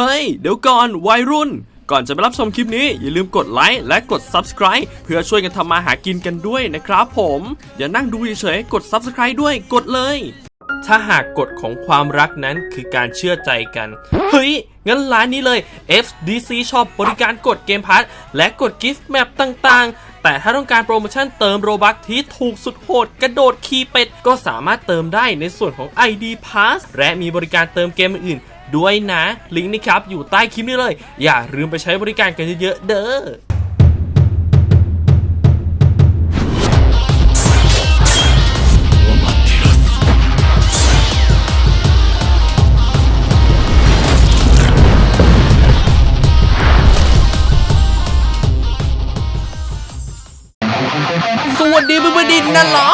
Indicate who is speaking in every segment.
Speaker 1: ฮ้ย เดี๋ยวก่อนวัยรุ่น ก่อนจะไปรับชมคลิปนี้ อย่าลืมกดไลค์และกด Subscribe เพื่อช่วยกันทำมาหากินกันด้วยนะครับผม อย่านั่งดูเฉยๆกด Subscribe ด้วยกดเลย ถ้าหากกฎของความรักนั้นคือการเชื่อใจกัน เฮ้ย งั้นร้านนี้เลย FDC Shop บริการกดเกมพาร์ทและกดกิฟต์แมปต่างๆแต่ถ้าต้องการโปรโมชั่นเติมโรบัคที่ถูกสุดโหดกระโดดคีเป็ด ก็สามารถเติมได้ในส่วนของ ID Pass และมีบริการเติมเกมอื่น ด้วยนะ ลิงก์นี้ครับอยู่ใต้คลิปนี้เลย อย่าลืมไปใช้บริการกันเยอะๆเด้อสวัสดีเพื่อนๆดินนั่นเหรอ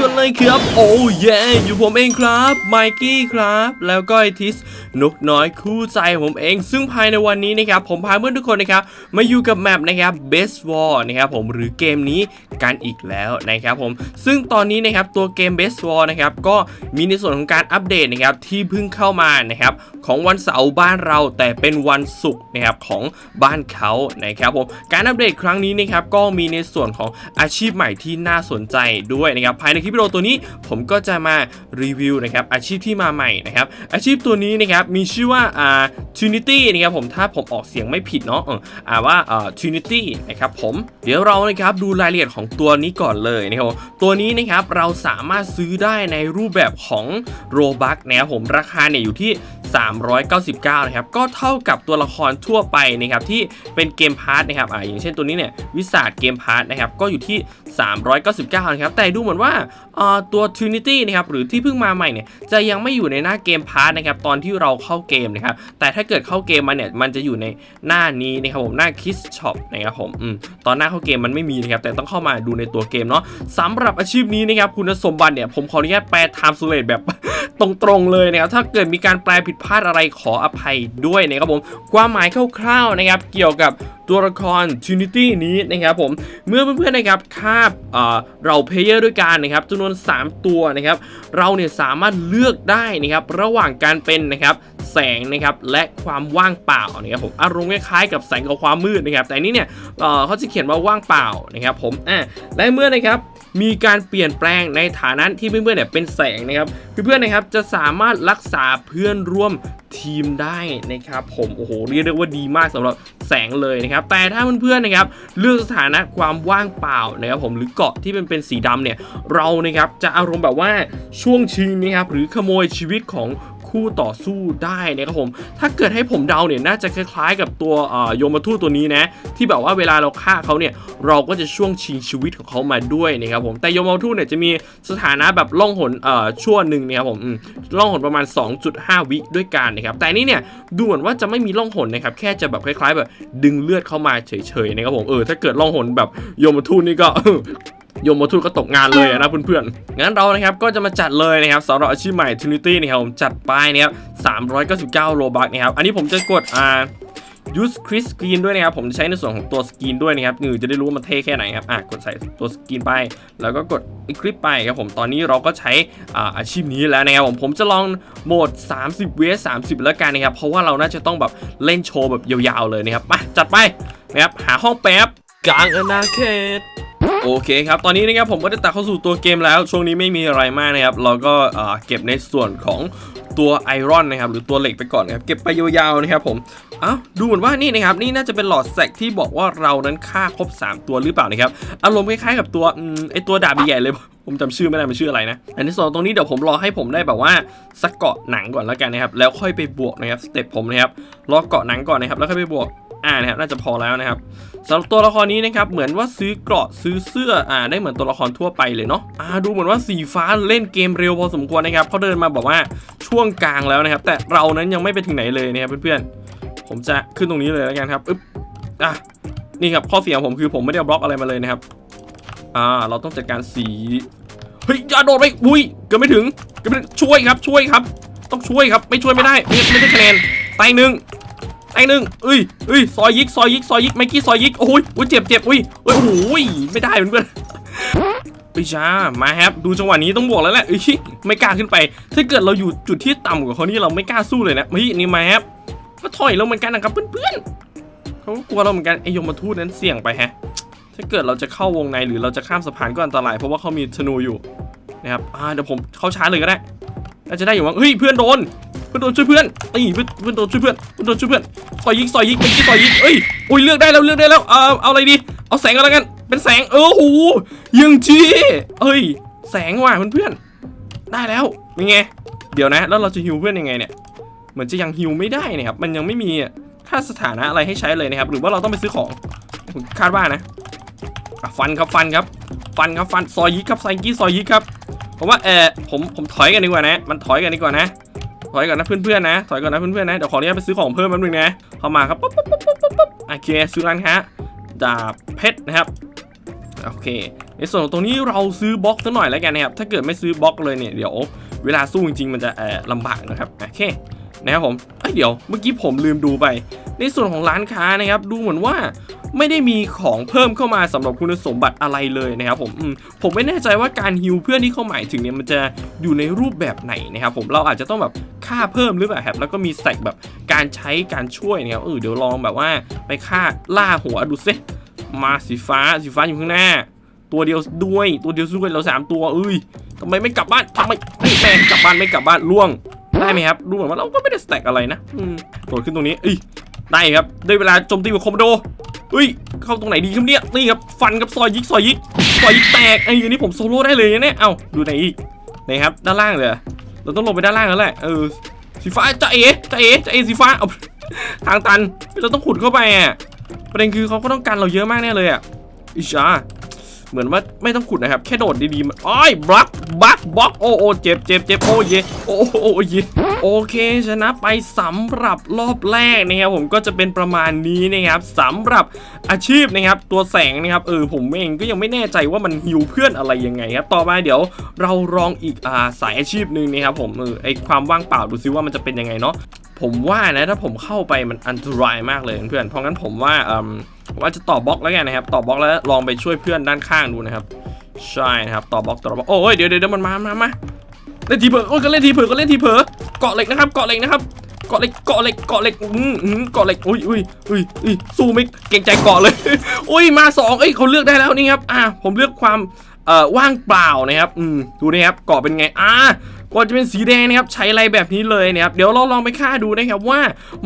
Speaker 1: กันเลยครับ โอ้ยอยู่ผมเองครับไมกี้ครับ แล้วก็ไอทิสนกน้อยคู่ใจผมเอง ซึ่งภายในวันนี้นะครับผมพาเพื่อนทุกคนนะครับมาอยู่กับแมปนะครับ Best War นะครับผมหรือเกมนี้กันอีกแล้วนะครับผมซึ่งตอนนี้นะครับตัวเกม Best War นะครับก็มีในส่วนของการอัปเดตนะครับที่เพิ่งเข้ามานะครับของวันเสาร์บ้านเราแต่เป็นวันศุกร์นะครับของบ้านเขานะครับผมการอัปเดตครั้งนี้นะครับก็มีในส่วนของอาชีพใหม่ที่น่าสนใจด้วยนะครับภายในลิปวิดีโอตัวนี้ ผมก็จะมารีวิวนะครับอาชีพที่มาใหม่นะครับอาชีพตัวนี้นะครับมีชื่อว่าอ่า Trinity นะครับผมถ้าผมออกเสียงไม่ผิดเนาะอ่าว่าอ่า Trinity นะครับผมเดี๋ยวเรานะครับดูรายละเอียดของตัวนี้ก่อนเลยนะครับตัวนี้นะครับเราสามารถซื้อได้ในรูปแบบของโรบักนะครับผมราคาเนี่ยอยู่ที่ 399 นะครับ ก็เท่ากับตัวละครทั่วไปนะครับที่เป็นเกมพาร์ทนะครับอ่าอย่างเช่นตัวนี้เนี่ยวิสาดเกมพาร์ทนะครับก็อยู่ที่ 399 นะครับแต่ดูเหมือนว่าตัว Trinity นะครับหรือที่เพิ่งมาใหม่เนี่ยจะยังไม่อยู่ในหน้าเกมพาร์ทนะครับตอนที่เราเข้าเกมนะครับแต่ถ้าเกิดเข้าเกมมาเนี่ยมันจะอยู่ในหน้านี้นะครับผมหน้า Kiss Shop นะครับผมอืมตอนหน้าเข้าเกมมันไม่มีนะครับแต่ต้องเข้ามาดูในตัวเกมเนาะสำหรับอาชีพนี้นะครับคุณสมบัติเนี่ยผมขออนุญาตแปล time s l a t e แบบตรงๆเลยนะครับถ้าเกิดมีการแปลผิดพลาดอะไรขออภัยด้วยนะครับผมความหมายคร่าวๆนะครับเกี่ยวกับ ตัวละคร Trinity นี้นะครับผมเมื่อเพื่อนๆนะครับคาบเอ่อเราเพลเยอร์ด้วยกันนะครับจำนวน 3 ตัวนะครับเราเนี่ยสามารถเลือกได้นะครับระหว่างการเป็นนะครับแสงนะครับและความว่างเปล่านะครับผมอารมณ์คล้ายๆกับแสงกับความมืดนะครับแต่นี้เนี่ยเเขาจะเขียนว่าว่างเปล่านะครับผมอ่าและเมื่อนะครับ มีการเปลี่ยนแปลงในฐานะที่เพื่อนๆเนี่ยเป็นแสงนะครับเพื่อนๆนะครับจะสามารถรักษาเพื่อนร่วมทีมได้นะครับผมโอ้โหเรียกได้ว่าดีมากสำหรับแสงเลยนะครับแต่ถ้าเพื่อนๆนะครับเลือกสถานะความว่างเปล่านะครับผมหรือเกาะที่เป็นเป็นสีดำเนี่ยเรานะครับจะอารมณ์แบบว่าช่วงชิงนะครับหรือขโมยชีวิตของ คู่ต่อสู้ได้นะครับผม ถ้าเกิดให้ผมเดาเนี่ยน่าจะคล้ายๆ กับตัวโยมทูตตัวนี้นะ ที่แบบว่าเวลาเราฆ่าเขาเนี่ยเราก็จะช่วงชิงชีวิตของเขามาด้วยนะครับผมแต่โยมทูตเนี่ยจะมีสถานะแบบล่องหนเอ่อชั่วหนึ่งนะครับผมล่องหนประมาณ 2.5 วิด้วยกันนะครับแต่นนี่เนี่ยดูเหมือนว่าจะไม่มีล่องหนนะครับแค่จะแบบคล้ายๆ แบบดึงเลือดเข้ามาเฉยๆนะครับผมเออถ้าเกิดล่องหนแบบโยมทูตนี่ก็ โยมทูตก็ตกงานเลยอะนะเพื่อนๆ งั้นเรานะครับก็จะมาจัดเลยนะครับสำหรับอาชีพใหม่ Trinity นะครับผมจัดไปนะครับ399โลบักนะครับ อันนี้ผมจะกดอ่า use Chris Screen ด้วยนะครับ ผมจะใช้ในส่วนของตัวสกรีนด้วยนะครับนือจะได้รู้ว่ามันเท่แค่ไหนครับอะกดใส่ตัวสกรีนไป แล้วก็กดคลิปไปครับผมตอนนี้เราก็ใช้อ่าอาชีพนี้แล้วนะครับผมผมจะลองโหมด 30 vs 30 แล้วกันนะครับ เพราะว่าเราน่าจะต้องแบบเล่นโชว์แบบยาวๆเลยนะครับมาจัดไปนะครับหาห้องแป๊บกลางอนาเขต โอเคครับตอนนี้นะครับผมก็ได้ตัดเข้าสู่ตัวเกมแล้ว ช่วงนี้ไม่มีอะไรมากนะครับ เราก็เก็บในส่วนของตัวไอรอนนะครับหรือตัวเหล็กไปก่อนนะครับเก็บไปยาวๆนะครับผมเอ้าดูเหมือนว่านี่นะครับนี่น่าจะเป็นหลอดแสกที่บอกว่าเรานั้นฆ่าครบ 3 ตัวหรือเปล่านะครับอารมณ์คล้ายๆกับตัวอไอตัวดาบใหญ่เลยผมจำชื่อไม่ได้มันชื่ออะไรนะ อันที่สองตรงนี้เดี๋ยวผมรอให้ผมได้แบบว่าสักเกาะหนังก่อนแล้วกันนะครับ แล้วค่อยไปบวกนะครับสเต็ปผมนะครับรอเกาะหนังก่อนนะครับแล้วค่อยไปบวก อ่านะครับน่าจะพอแล้วนะครับสำหรับตัวละครนี้นะครับเหมือนว่าซื้อเกราะซื้อเสื้ออ่าได้เหมือนตัวละครทั่วไปเลยเนาะอ่าดูเหมือนว่าสีฟ้าเล่นเกมเร็วพอสมควรนะครับเขาเดินมาบอกว่าช่วงกลางแล้วนะครับ แต่เรานั้นยังไม่ไปถึงไหนเลยนะครับเพื่อนๆผมจะขึ้นตรงนี้เลยแล้วกันครับอึ๊บอะนี่ครับข้อเสียของผมคือผมไม่ได้บล็อกอะไรมาเลยนะครับอ่าเราต้องจัดการสีเฮ้ยอย่าโดดไปอุ้ยเกือบไม่ถึงเกือบไม่ถึงช่วยครับช่วยครับ ต้องช่วยครับไม่ช่วยไม่ได้ไม่ไม่ได้คะแนนตายหนึ่ง ไอ้หนึ่งเอ้ยเอ้ยซอยยิกซอยยิกซอยยิกไมกี้ซอยยิกโอ้ยโอ้ยเจ็บเจ็บอุ้ยเอ้ยโอ้ยไม่ได้เพื่อนๆอ้ยจ้ามาครับดูจังหวะนี้ต้องบอกแล้วแหละเอ้ยไม่กล้าขึ้นไป ถ้าเกิดเราอยู่จุดที่ต่ำกว่าเขานี่เราไม่กล้าสู้เลยนะเฮ้ยนี่มาครับก็ถอยลงเหมือนกันนะครับเพื่อนๆเขาก็กลัวเราเหมือนกันไอยมทูตนั้นเสี่ยงไปแฮะ ถ้าเกิดเราจะเข้าวงในหรือเราจะข้ามสะพานก็อันตรายเพราะว่าเขามีธนูอยู่นะครับอ่าเดี๋ยวผมเข้าช้าเลยก็ได้น่าจะได้อยู่มั้งเฮ้ยเพื่อนโดน เพื่อนโดนช่วยเพื่อนตีเพื่อนเพื่อนโดนช่วยเพื่อนเพื่อนโดนช่วยเพื่อนซอยยิงซอยยิงเป็นที่ซอยยิงเอ้ยอุ้ยเลือกได้แล้วเลือกได้แล้วเอาเอาอะไรดี เอาแสงก็แล้วกันเป็นแสงเออโหยังจีเอ้ย แสงว่ะเพื่อนๆได้แล้วเป็นไงเดี๋ยวนะ แล้วเราจะฮิวเพื่อนยังไงเนี่ยเหมือนจะยังฮิวไม่ได้นะครับมันยังไม่มีค่าสถานะอะไรให้ใช้เลยนะครับ หรือว่าเราต้องไปซื้อของคาดว่านะอะฟันครับฟันครับ ฟันครับฟันซอยยิกครับซอยยิกซอยยิกครับผมว่าเออผมผมถอยกันดีกว่านะ มันถอยกันดีกว่านะ ถอยก่อนนะเพื่อนๆนะ ถอยก่อนนะเพื่อนๆนะ เดี๋ยวขออนุญาตไปซื้อของเพิ่มแป๊บนึงนะ เข้ามาครับปุ๊บปุ๊บปุ๊บปุ๊บปุ๊บปุ๊บโอเคซื้อร้านค้าดาบเพชรนะครับ โอเค ในส่วนของตรงนี้เราซื้อบล็อกสักหน่อยแล้วกันนะครับ ถ้าเกิดไม่ซื้อบล็อกเลยเนี่ยเดี๋ยวเวลาสู้จริงๆมันจะเอ่อลำบากนะครับโอเคนะครับผมเอ้ยเดี๋ยวเมื่อกี้ผมลืมดูไป ในส่วนของร้านค้านะครับ ดูเหมือนว่าไม่ได้มีของเพิ่มเข้ามาสำหรับคุณสมบัติอะไรเลยนะครับผมมผมไม่แน่ใจว่าการฮิวเพื่อนที่เขาหมายถึงเนี่ยมันจะอยู่ในรูปแบบไหนนะครับผมเราอาจจะต้องแบบ ค่าเพิ่มหรือเปล่าครับแล้วก็มีแสกแบบการใช้การช่วยนะครับเออเดี๋ยวลองแบบว่าไปฆ่าล่าหัวดูซิมาสีฟ้าสีฟ้าอยู่ข้างหน้า ตัวเดียวด้วยตัวเดียวด้วยเราสามตัวเอ้ยทำไมไม่กลับบ้านทำไมไม่แมนกลับบ้านไม่กลับบ้านล่วงได้ไหมครับดูเหมือนว่าเราก็ไม่ได้สแต็กอะไรนะโดดขึ้นตรงนี้เอ้ยได้ครับได้เวลาโจมตีแบบคอมโบโดเอ้ยเข้าตรงไหนดีครับเนี่ยนี่ครับฟันกับซอยยิกซอยยิกซอยยิกแตกไอ้อันนี้ผมโซโล่ได้เลยนะเนี่ยเอ้าดูไหนอีกไหนครับด้านล่างเลย เรอเราต้องลงไปด้านล่างแล้วแหละเออสีฟ้าจะเอ๋จะเอ๋จะเอ๋สีฟ้าเอาทางตันเราต้องขุดเข้าไปอะประเด็นคือเขาก็ต้องการเราเยอะมากแน่เลยอะอิชา เหมือนว่าไม่ต้องขุดนะครับ แค่โดดดีๆมันอ้อยบล็อกบล็อกบล็อกโอ้โอเจ็บเจ็บเจ็บโอ้เยโอ้โอ้โอเยโอเคชนะไปสำหรับรอบแรกนะครับผมก็จะเป็นประมาณนี้นะครับสำหรับอาชีพนะครับตัวแสงนะครับเออผมเองก็ยังไม่แน่ใจว่ามันฮิวเพื่อนอะไรยังไงครับต่อมาเดี๋ยวเราลองอีกอ่าสายอาชีพหนึ่งนะครับผมเออไอความว่างเปล่าดูซิว่ามันจะเป็นยังไงเนาะผมว่านะถ้าผมเข้าไปมันอันตรายมากเลยเพื่อนเพราะงั้นผมว่าอืม ผมอาจจะต่อบล็อกแล้วกันนะครับ ต่อบล็อกแล้วลองไปช่วยเพื่อนด้านข้างดูนะครับ ใช่นะครับ ต่อบล็อกต่อบล็อกโอ้ยเดี๋ยวเดี๋ยวมันมามามาเล่นทีเผลอโอ้ยก็เล่นทีเผลอก็เล่นทีเผลอเกาะเหล็กนะครับเกาะเหล็กนะครับเกาะเหล็กเกาะเหล็กเกาะเหล็กอืมอืมเกาะเหล็กอุ้ยอุ้ยอุ้ยอุ้ยสู้ไม่เกรงใจเกาะเลย อุ้ยมาสองเอ้ยเขาเลือกได้แล้วนี่ครับอ่าผมเลือกความเอ่อว่างเปล่านะครับอืมดูนะครับเกาะเป็นไงอ่า ก็จะเป็นสีแดงนะครับใช้อะไรแบบนี้เลยนะครับเดี๋ยวเราลองไปฆ่าดูนะครับว่า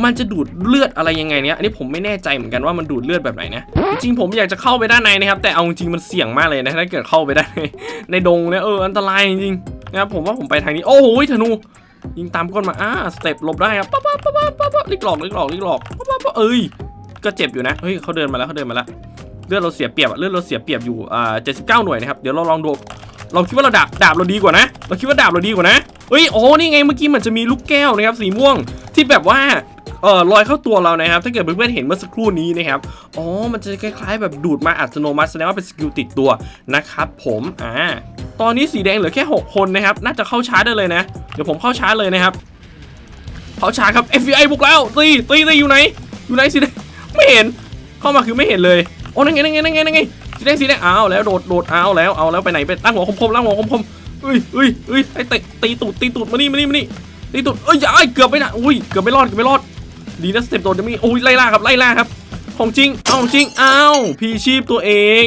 Speaker 1: มันจะดูดเลือดอะไรยังไงเนี่ยอันนี้ผมไม่แน่ใจเหมือนกันว่ามันดูดเลือดแบบไหนนะจริงผมอยากจะเข้าไปด้านในนะครับ แต่เอาจริงมันเสี่ยงมากเลยนะถ้าเกิดเข้าไปได้ในดงเนี่ยเอออันตรายจริงนะครับผมว่าผมไปทางนี้โอ้โหธนูยิงตามก้นมาอ่าสเต็ปหลบได้ครับปั๊บปั๊บปั๊บปั๊บปั๊บปั๊บลิกหลอกลิกหลอกลิกหลอกปั๊บปั๊บปั๊บเอ้ยก็เจ็บอยู่นะเฮ้ยเขาเดินมาแล้วเขาเดินมาแล้วเลือดเราเสียเปรียบเลือดเราเสียเปรียบอยู่อ่า79หน่วยนะครับเดี๋ยวเราลองดู เราคิดว่าเราดาบดาบเราดีกว่านะ เราคิดว่าดาบเราดีกว่านะเฮ้ยโอ้นี่ไงเมื่อกี้มันจะมีลูกแก้วนะครับสีม่วงที่แบบว่าเออลอยเข้าตัวเรานะครับ ถ้าเกิดเพื่อนๆเห็นเมื่อสักครู่นี้นะครับ อ๋อ มันจะคล้ายๆ แบบดูดมาอัตโนมัติแสดงว่าเป็นสกิลติดตัวนะครับผม อ่า ตอนนี้สีแดงเหลือแค่ 6 คนนะครับ น่าจะเข้าชาร์จได้เลยนะ เดี๋ยวผมเข้าชาร์จเลยนะครับ เข้าชาร์จครับ FBI บุกแล้ว ตี ตีตีอยู่ไหน อยู่ไหนสีแดงไม่เห็น เข้ามาคือไม่เห็นเลย โอ้นั่นไงนั่นไงนั่นไงนั่นไง สีแดงสีแดงเอาแล้วโดดโดดเอาแล้วเอาแล้วไปไหนไปตั้งหัวคมๆตั้งหัวคมๆเอ้ยเอ้ยเอ้ยไอ้เตะตีตูดตีตูดมานี่มานี่มานี่ตีตูดเอ้ยอย่าไอเกือบไปนะอุ้ยเกือบไม่รอดเกือบไม่รอดดีนะสเต็ปโดดจะมีอุ้ยไล่ล่าครับไล่ล่าครับ ของจริงเอาของจริงอ้าวพี่ชีพตัวเอง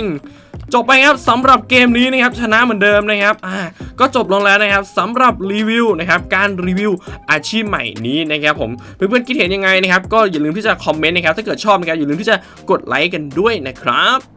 Speaker 1: จบไปครับสำหรับเกมนี้นะครับชนะเหมือนเดิมนะครับอ่าก็จบลงแล้วนะครับสำหรับรีวิวนะครับการรีวิวอาชีพใหม่นี้นะครับผมเพื่อนๆคิดเห็นยังไงนะครับก็อย่าลืมที่จะคอมเมนต์นะครับถ้าเกิดชอบนะครับอย่าลืมที่จะกดไลค์กันด้วยนะครับ